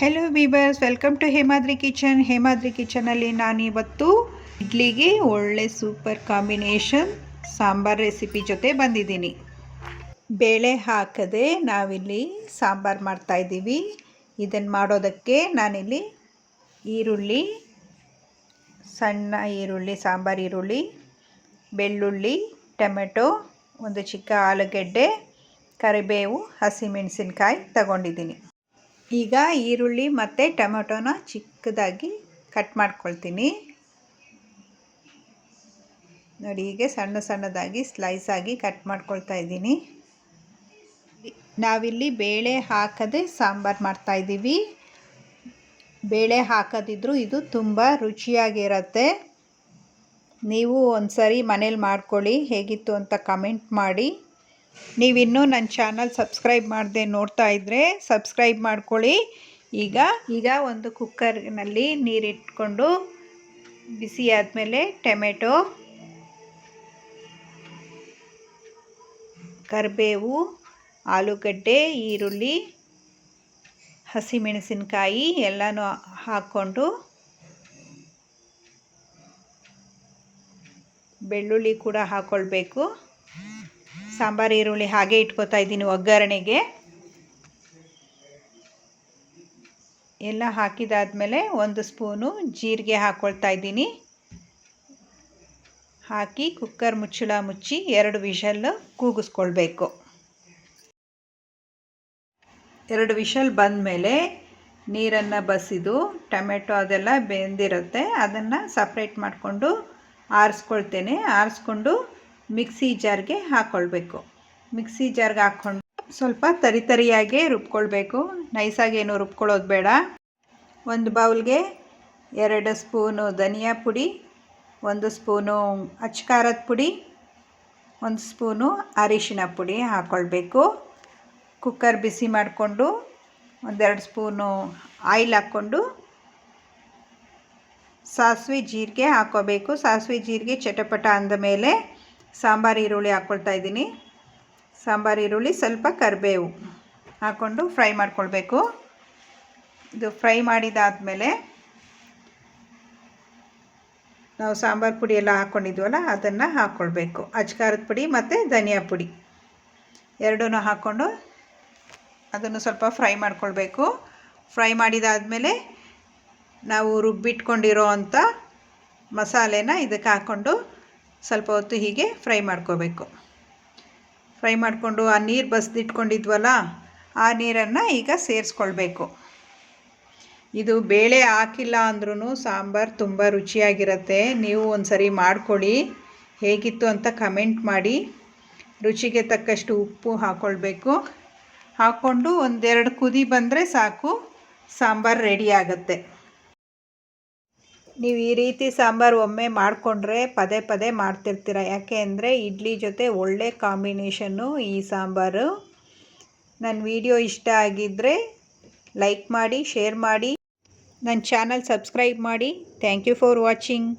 Hello ಬೀಬರ್ಸ್ welcome to Hemadri kitchen Hemadri ಕಿಚನಲ್ಲಿ ನಾನಿವತ್ತು ಇಡ್ಲಿಗೆ ಒಳ್ಳೆ ಸೂಪರ್ ಕಾಂಬಿನೇಷನ್ ಸಾಂಬಾರ್ ರೆಸಿಪಿ ಜೊತೆ ಬಂದಿದ್ದೀನಿ. ಬೇಳೆ ಹಾಕದೆ ನಾವಿಲ್ಲಿ ಸಾಂಬಾರು ಮಾಡ್ತಾಯಿದ್ದೀವಿ ಇದನ್ನು ಮಾಡೋದಕ್ಕೆ ನಾನಿಲ್ಲಿ ಈರುಳ್ಳಿ, ಸಣ್ಣ ಈರುಳ್ಳಿ, ಸಾಂಬಾರು ಈರುಳ್ಳಿ, ಬೆಳ್ಳುಳ್ಳಿ, ಟೊಮೆಟೊ, ಒಂದು ಚಿಕ್ಕ ಆಲೂಗೆಡ್ಡೆ, ಕರಿಬೇವು, ಹಸಿಮೆಣಸಿನ್ಕಾಯಿ ತಗೊಂಡಿದ್ದೀನಿ. ಈಗ ಈರುಳ್ಳಿ ಮತ್ತು ಟೊಮೆಟೊನ ಚಿಕ್ಕದಾಗಿ ಕಟ್ ಮಾಡ್ಕೊಳ್ತೀನಿ. ನೋಡಿ, ಹೀಗೆ ಸಣ್ಣ ಸಣ್ಣದಾಗಿ ಸ್ಲೈಸ್ ಆಗಿ ಕಟ್ ಮಾಡ್ಕೊಳ್ತಾ ಇದ್ದೀನಿ. ನಾವಿಲ್ಲಿ ಬೇಳೆ ಹಾಕದೆ ಸಾಂಬಾರು ಮಾಡ್ತಾಯಿದ್ದೀವಿ ಬೇಳೆ ಹಾಕದಿದ್ದರೂ ಇದು ತುಂಬ ರುಚಿಯಾಗಿರುತ್ತೆ. ನೀವು ಒಂದು ಸರಿ ಮನೇಲಿ ಮಾಡ್ಕೊಳ್ಳಿ, ಹೇಗಿತ್ತು ಅಂತ ಕಮೆಂಟ್ ಮಾಡಿ. ನೀವಿನ್ನೂ ನನ್ನ ಚಾನಲ್ ಸಬ್ಸ್ಕ್ರೈಬ್ ಮಾಡದೆ ನೋಡ್ತಾ ಇದ್ದರೆ ಸಬ್ಸ್ಕ್ರೈಬ್ ಮಾಡ್ಕೊಳ್ಳಿ. ಈಗ ಈಗ ಒಂದು ಕುಕ್ಕರ್ನಲ್ಲಿ ನೀರಿಟ್ಕೊಂಡು ಬಿಸಿ ಆದಮೇಲೆ ಟೊಮೆಟೊ, ಕರಿಬೇವು, ಆಲೂಗಡ್ಡೆ, ಈರುಳ್ಳಿ, ಹಸಿಮೆಣಸಿನಕಾಯಿ ಎಲ್ಲನೂ ಹಾಕ್ಕೊಂಡು ಬೆಳ್ಳುಳ್ಳಿ ಕೂಡ ಹಾಕ್ಕೊಳ್ಬೇಕು ಸಾಂಬಾರು, ಈರುಳ್ಳಿ ಹಾಗೆ ಇಟ್ಕೋತಾ ಇದ್ದೀನಿ ಒಗ್ಗರಣೆಗೆ. ಎಲ್ಲ ಹಾಕಿದಾದ್ಮೇಲೆ ಒಂದು ಸ್ಪೂನು ಜೀರಿಗೆ ಹಾಕ್ಕೊಳ್ತಾ ಇದ್ದೀನಿ. ಹಾಕಿ ಕುಕ್ಕರ್ ಮುಚ್ಚಳ ಮುಚ್ಚಿ ಎರಡು ವಿಷಲ್ ಕೂಗಿಸ್ಕೊಳ್ಬೇಕು. ಎರಡು ವಿಷಲ್ ಬಂದಮೇಲೆ ನೀರನ್ನು ಬಸಿದು ಟೊಮೆಟೊ ಅದೆಲ್ಲ ಬೆಂದಿರುತ್ತೆ, ಅದನ್ನು ಸಪ್ರೇಟ್ ಮಾಡಿಕೊಂಡು ಆರಿಸ್ಕೊಳ್ತೇನೆ. ಆರಿಸ್ಕೊಂಡು ಮಿಕ್ಸಿ ಜಾರ್ಗೆ ಹಾಕ್ಕೊಳ್ಬೇಕು ಮಿಕ್ಸಿ ಜಾರ್ಗೆ ಹಾಕ್ಕೊಂಡು ಸ್ವಲ್ಪ ತರಿ ತರಿಯಾಗೆ ರುಬ್ಕೊಳ್ಬೇಕು. ನೈಸಾಗಿ ಏನು ರುಬ್ಕೊಳ್ಳೋದು ಬೇಡ. ಒಂದು ಬೌಲ್ಗೆ ಎರಡು ಸ್ಪೂನು ಧನಿಯಾ ಪುಡಿ, ಒಂದು ಸ್ಪೂನು ಅಚ್ಕಾರದ ಪುಡಿ, ಒಂದು ಸ್ಪೂನು ಅರಿಶಿನ ಪುಡಿ ಹಾಕ್ಕೊಳ್ಬೇಕು ಕುಕ್ಕರ್ ಬಿಸಿ ಮಾಡಿಕೊಂಡು ಒಂದೆರಡು ಸ್ಪೂನು ಆಯಿಲ್ ಹಾಕ್ಕೊಂಡು ಸಾಸಿವೆ ಜೀರಿಗೆ ಹಾಕ್ಕೋಬೇಕು ಸಾಸಿವೆ ಜೀರಿಗೆ ಚಟಪಟ ಅಂದ ಮೇಲೆ ಸಾಂಬಾರು, ಈರುಳ್ಳಿ ಹಾಕ್ಕೊಳ್ತಾ ಇದ್ದೀನಿ. ಸಾಂಬಾರು, ಈರುಳ್ಳಿ, ಸ್ವಲ್ಪ ಕರಿಬೇವು ಹಾಕ್ಕೊಂಡು ಫ್ರೈ ಮಾಡ್ಕೊಳ್ಬೇಕು. ಇದು ಫ್ರೈ ಮಾಡಿದಾದಮೇಲೆ ನಾವು ಸಾಂಬಾರು ಪುಡಿ ಎಲ್ಲ ಹಾಕ್ಕೊಂಡಿದ್ವಲ್ಲ ಅದನ್ನು ಹಾಕ್ಕೊಳ್ಬೇಕು. ಅಜ್ಕಾರದ ಪುಡಿ ಮತ್ತು ಧನಿಯಾ ಪುಡಿ. ಎರಡೂ ಹಾಕ್ಕೊಂಡು ಅದನ್ನು ಸ್ವಲ್ಪ ಫ್ರೈ ಮಾಡ್ಕೊಳ್ಬೇಕು. ಫ್ರೈ ಮಾಡಿದಾದಮೇಲೆ ನಾವು ರುಬ್ಬಿಟ್ಕೊಂಡಿರೋ ಅಂಥ ಮಸಾಲೆನ ಇದಕ್ಕೆ ಹಾಕ್ಕೊಂಡು ಸ್ವಲ್ಪ ಹೊತ್ತು ಹೀಗೆ ಫ್ರೈ ಮಾಡ್ಕೋಬೇಕು. ಫ್ರೈ ಮಾಡಿಕೊಂಡು ಆ ನೀರು ಬಸ್ದಿಟ್ಕೊಂಡಿದ್ವಲ್ಲ, ಆ ನೀರನ್ನು ಈಗ ಸೇರಿಸ್ಕೊಳ್ಬೇಕು. ಇದು ಬೇಳೆ ಹಾಕಿಲ್ಲ ಅಂದ್ರೂ ಸಾಂಬಾರು ತುಂಬ ರುಚಿಯಾಗಿರುತ್ತೆ. ನೀವು ಒಂದು ಸರಿ ಮಾಡ್ಕೊಳ್ಳಿ. ಹೇಗಿತ್ತು ಅಂತ ಕಮೆಂಟ್ ಮಾಡಿ. ರುಚಿಗೆ ತಕ್ಕಷ್ಟು ಉಪ್ಪು ಹಾಕ್ಕೊಳ್ಬೇಕು ಹಾಕ್ಕೊಂಡು ಒಂದೆರಡು ಕುದಿ ಬಂದರೆ ಸಾಕು. ಸಾಂಬಾರು ರೆಡಿ ಆಗುತ್ತೆ. ನೀವು ಈ ರೀತಿ ಸಾಂಬಾರು ಒಮ್ಮೆ ಮಾಡಿಕೊಂಡ್ರೆ ಪದೇ ಪದೇ ಮಾಡ್ತಿರ್ತೀರ. ಯಾಕೆ ಅಂದರೆ ಇಡ್ಲಿ ಜೊತೆ ಒಳ್ಳೆ ಕಾಂಬಿನೇಷನ್ನು ಈ ಸಾಂಬಾರು. ನನ್ನ ವಿಡಿಯೋ ಇಷ್ಟ ಆಗಿದ್ದರೆ ಲೈಕ್ ಮಾಡಿ, ಶೇರ್ ಮಾಡಿ. ನನ್ನ ಚಾನಲ್ ಸಬ್ಸ್ಕ್ರೈಬ್ ಮಾಡಿ. Thank you for watching.